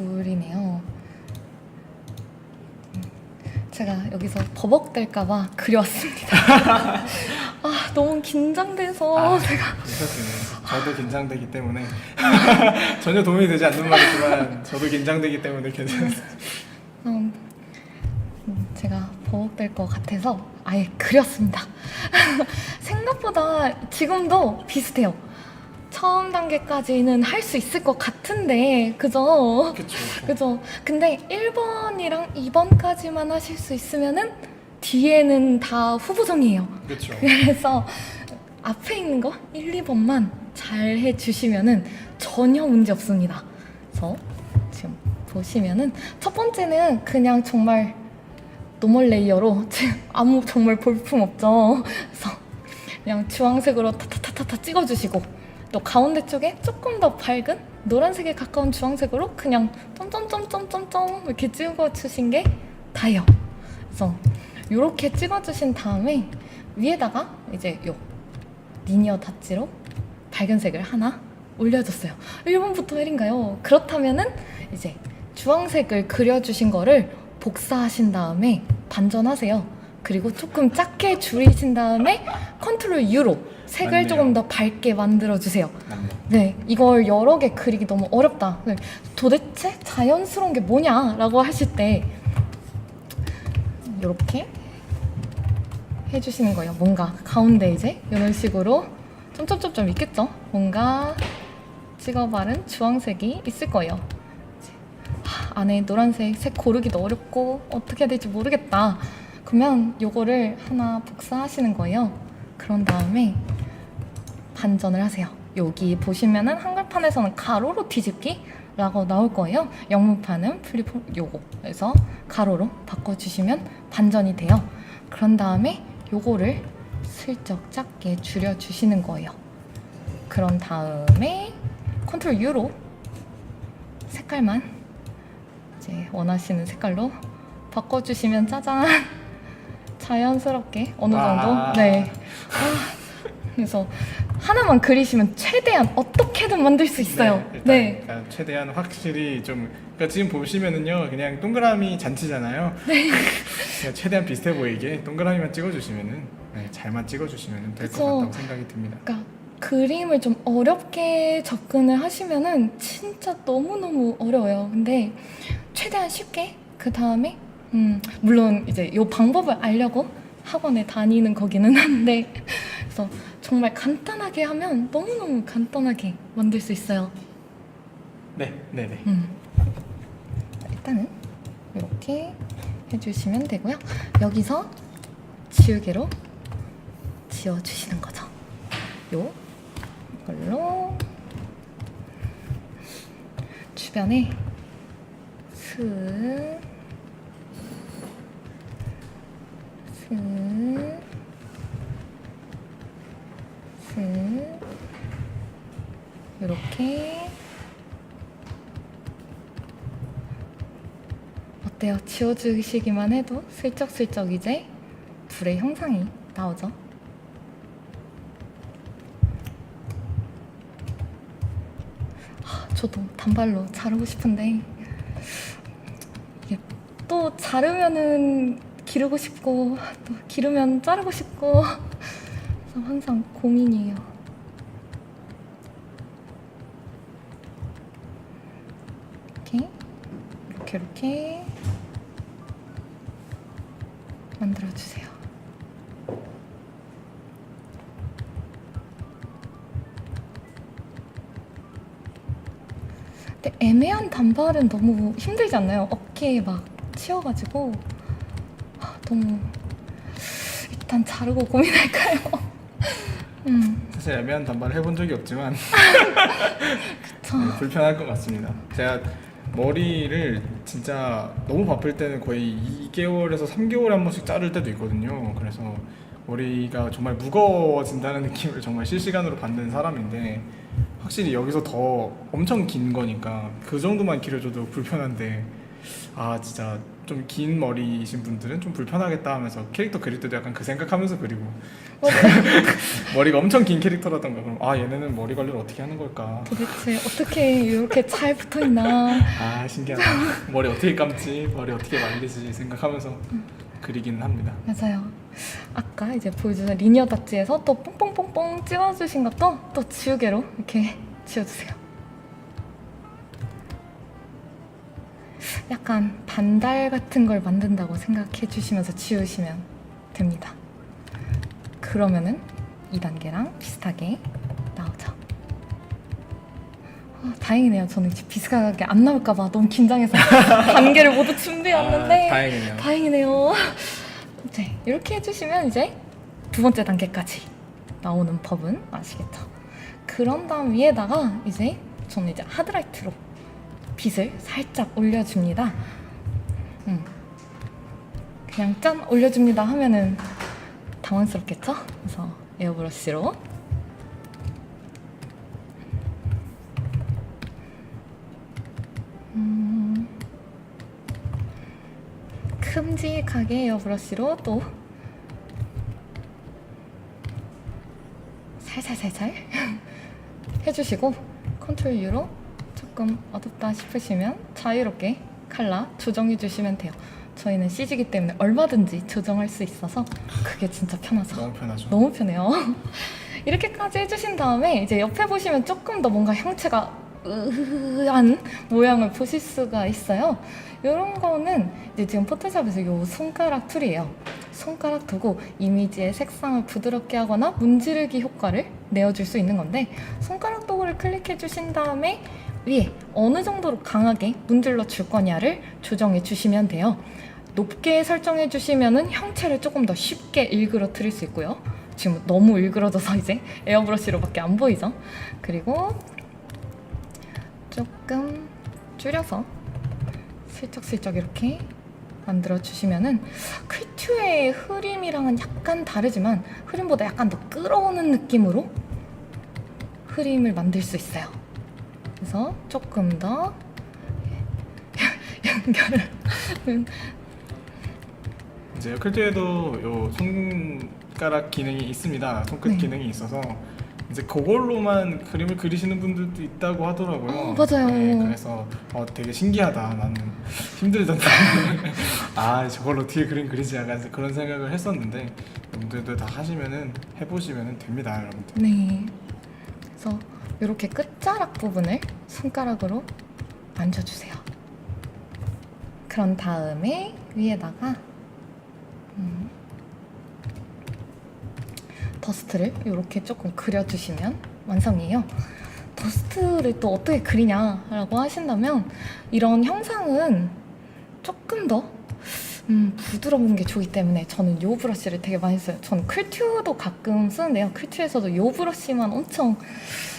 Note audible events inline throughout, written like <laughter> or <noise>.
둘이네요. 음, 제가 여기서 버벅댈까봐 그려왔습니다. <laughs> 아 너무 긴장돼서 아, 제가 괜찮습니다. 저도 긴장되기 때문에 <laughs> 전혀 도움이 되지 않는 말이지만 저도 긴장되기 때문에 괜찮습니다. 음, 음, 제가 버벅될 것 같아서 아예 그렸습니다. <laughs> 생각보다 지금도 비슷해요. 처음 단계까지는 할 수 있을 것 같은데, 그죠? 그렇죠. <laughs> 그죠? 근데 1번이랑 2번까지만 하실 수 있으면은 뒤에는 다 후보정이에요. 그렇죠. 그래서 앞에 있는 거 1, 2번만 잘 해주시면은 전혀 문제 없습니다. 그래서 지금 보시면은 첫 번째는 그냥 정말 노멀 레이어로 지금 아무 정말 볼품 없죠. 그래서 그냥 주황색으로 타타타타타 찍어주시고 또 가운데 쪽에 조금 더 밝은 노란색에 가까운 주황색으로 그냥 점점점점점점 이렇게 찍어주신 게 다예요. 그래서 이렇게 찍어주신 다음에 위에다가 이제 요 리니어 다지로 밝은 색을 하나 올려줬어요. 1번부터 1인가요? 그렇다면은 이제 주황색을 그려주신 거를 복사하신 다음에 반전하세요. 그리고 조금 작게 줄이신 다음에 컨트롤 U로 색을 맞네요. 조금 더 밝게 만들어 주세요. 네, 이걸 여러 개 그리기 너무 어렵다. 네, 도대체 자연스러운 게 뭐냐라고 하실 때 이렇게 해주시는 거예요. 뭔가 가운데 이제 이런 식으로 점점점점 있겠죠? 뭔가 찍어 바른 주황색이 있을 거예요. 하, 안에 노란색 색 고르기도 어렵고 어떻게 해야 될지 모르겠다. 그러면 요거를 하나 복사하시는 거예요. 그런 다음에 반전을 하세요. 여기 보시면은 한글판에서는 가로로 뒤집기 라고 나올 거예요. 영문판은 플립 요거. 그래서 가로로 바꿔주시면 반전이 돼요. 그런 다음에 요거를 슬쩍 작게 줄여주시는 거예요. 그런 다음에 컨트롤 U로 색깔만 이제 원하시는 색깔로 바꿔주시면 짜잔 자연스럽게 어느 정도 아. 네 아, 그래서 하나만 그리시면 최대한 어떻게든 만들 수 있어요. 네. 일단 네. 최대한 확실히 좀 그러니까 지금 보시면은요 그냥 동그라미 잔치잖아요. 네. <laughs> 그냥 최대한 비슷해 보이게 동그라미만 찍어주시면은 네, 잘만 찍어주시면 될것 그쵸. 같다고 생각이 듭니다. 그러니까 그림을 좀 어렵게 접근을 하시면은 진짜 너무너무 어려워요. 근데 최대한 쉽게 그 다음에 음, 물론 이제 요 방법을 알려고 학원에 다니는 거기는 <laughs> 한데 그래서 정말 간단하게 하면 너무너무 간단하게 만들 수 있어요. 네, 네, 네. 음. 일단은 이렇게 해주시면 되고요. 여기서 지우개로 지워주시는 거죠. 요 이걸로 주변에 슥, 슥, 슥 이렇게 어때요? 지워주시기만 해도 슬쩍슬쩍 이제 불의 형상이 나오죠. 아, 저도 단발로 자르고 싶은데 이게 또 자르면은 기르고 싶고 또 기르면 자르고 싶고 그래서 항상 고민이에요. 이렇게 이렇게 이렇게 만들어 주세요. 근데 애매한 단발은 너무 힘들지 않나요? 어깨에 막 치여가지고 아, 너무 일단 자르고 고민할까요? 음, 사실 애매한 단발을 해본 적이 없지만 <laughs> 저 네, 불편할 것 같습니다. 제가 머리를 진짜 너무 바쁠 때는 거의 2개월에서 3개월에 한 번씩 자를 때도 있거든요. 그래서 머리가 정말 무거워진다는 느낌을 정말 실시간으로 받는 사람인데 확실히 여기서 더 엄청 긴 거니까 그 정도만 길어져도 불편한데 아 진짜 좀 긴 머리이신 분들은 좀 불편하겠다 하면서 캐릭터 그릴 때도 약간 그 생각하면서 그리고 <laughs> 머리가 엄청 긴 캐릭터라던가 그럼 아 얘네는 머리 관리를 어떻게 하는 걸까 도대체 어떻게 이렇게 잘 붙어 있나? 아 신기하다 머리 어떻게 감지 머리 어떻게 말리지 생각하면서 그리기는 합니다 맞아요. 아까 이제 보여주신 리니어 닥지에서 또 뽕뽕뽕뽕 찍어주신 것도 또 지우개로 이렇게 지워주세요. 약간 반달 같은 걸 만든다고 생각해 주시면서 지우시면 됩니다. 그러면은 2단계랑 비슷하게 나오죠. 어, 다행이네요. 저는 이제 비슷하게 안 나올까봐 너무 긴장해서 <laughs> 단계를 모두 준비해왔는데 아, 다행이네요 다행이네요. 네, 이렇게 해주시면 이제 두 번째 단계까지 나오는 법은 아시겠죠? 그런 다음 위에다가 이제 저는 이제 하드라이트로 빛을 살짝 올려줍니다. 음. 그냥 짠 올려줍니다 하면은 당황스럽겠죠? 그래서 에어브러쉬로 음. 큼직하게 에어브러쉬로 또 살살살살 <laughs> 해주시고 컨트롤 U로 조금 어둡다 싶으시면 자유롭게 컬러 조정해 주시면 돼요. 저희는 CG이기 때문에 얼마든지 조정할 수 있어서 그게 진짜 편하죠. 너무 편하죠 너무 편해요. <laughs> 이렇게까지 해주신 다음에 이제 옆에 보시면 조금 더 뭔가 형체가 으한 모양을 보실 수가 있어요. 이런 거는 이제 지금 포토샵에서 이 손가락 툴이에요. 손가락 두고 이미지의 색상을 부드럽게 하거나 문지르기 효과를 내어줄 수 있는 건데 손가락 도구를 클릭해 주신 다음에 위에 어느 정도로 강하게 문질러 줄 거냐를 조정해 주시면 돼요. 높게 설정해 주시면은 형체를 조금 더 쉽게 일그러뜨릴 수 있고요. 지금 너무 일그러져서 이제 에어브러쉬로밖에 안 보이죠. 그리고 조금 줄여서 슬쩍슬쩍 이렇게 만들어 주시면은 퀴튜의 흐림이랑은 약간 다르지만 흐림보다 약간 더 끌어오는 느낌으로 흐림을 만들 수 있어요. 그래서 조금 더 <laughs> 연결을 이제 클트에도 요 손가락 기능이 있습니다. 손끝 네. 기능이 있어서 이제 그걸로만 그림을 그리시는 분들도 있다고 하더라고요. 어, 맞아요. 네, 그래서 어, 되게 신기하다. 나는 힘들던데. <laughs> 아 저걸로 어떻게 그림 그리지? 약간 그런 생각을 했었는데 여러분들도 다 하시면은 해보시면은 됩니다, 여러분들. 네. 그래서 이렇게 끝자락 부분을 손가락으로 만져주세요. 그런 다음에 위에다가 음, 더스트를 이렇게 조금 그려주시면 완성이에요. 더스트를 또 어떻게 그리냐라고 하신다면 이런 형상은 조금 더 음, 부드러운 게 좋기 때문에 저는 요 브러쉬를 되게 많이 써요. 저는 클튜도 가끔 쓰는데요. 클튜에서도 요 브러쉬만 엄청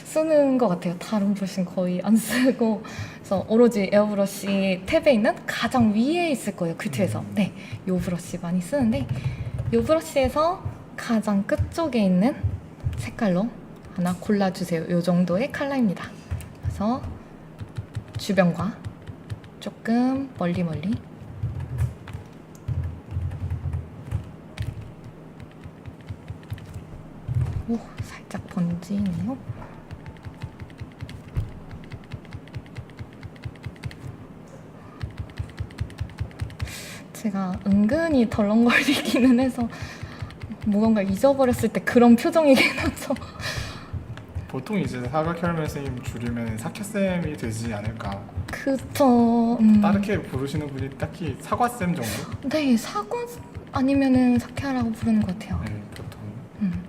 쓰는 것 같아요. 다른 브러쉬는 거의 안 쓰고 그래서 오로지 에어브러쉬 탭에 있는 가장 위에 있을 거예요. 클튜에서. 네, 요 브러쉬 많이 쓰는데 요 브러쉬에서 가장 끝 쪽에 있는 색깔로 하나 골라주세요. 요 정도의 컬러입니다. 그래서 주변과 조금 멀리 멀리 오, 살짝 번지네요. 제가 은근히 덜렁거리기는 해서 무언가 잊어버렸을 때 그런 표정이긴 하죠. 보통 이제 사각 혈면 선생님 줄이면 사케쌤이 되지 않을까. 그쵸. 음. 다르게 부르시는 분이 딱히 사과쌤 정도? 네, 사과 아니면은 사케하라고 부르는 것 같아요. 네, 보통. 음.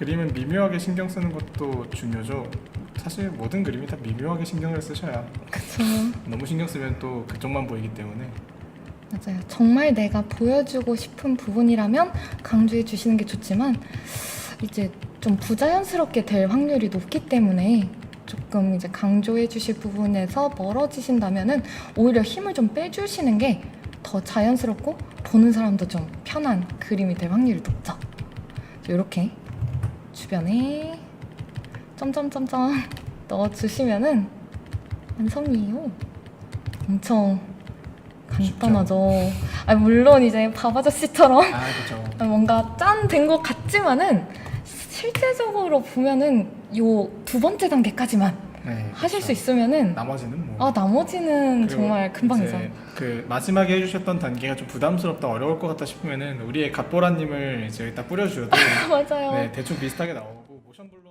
그림은 미묘하게 신경 쓰는 것도 중요죠. 사실 모든 그림이 다 미묘하게 신경을 쓰셔야 그쵸. 너무 신경 쓰면 또 그쪽만 보이기 때문에 맞아요. 정말 내가 보여주고 싶은 부분이라면 강조해 주시는 게 좋지만 이제 좀 부자연스럽게 될 확률이 높기 때문에 조금 이제 강조해 주실 부분에서 멀어지신다면은 오히려 힘을 좀 빼주시는 게 더 자연스럽고 보는 사람도 좀 편한 그림이 될 확률이 높죠. 이렇게 주변에 점점점점 넣어주시면은 완성이에요. 엄청 간단하죠. 아, 물론 이제 밥 아저씨처럼 아. <laughs> 뭔가 짠 된 것 같지만은 실제적으로 보면은 요 두 번째 단계까지만 네, 하실 그렇죠. 수 있으면은 나머지는 뭐. 아 나머지는 그리고 정말 금방이죠. 이제 그 마지막에 해주셨던 단계가 좀 부담스럽다 어려울 것 같다 싶으면은 우리의 갓보라님을 이제 딱 뿌려주셔도 <laughs> 맞아요. 네 대충 비슷하게 나오고 모션 블러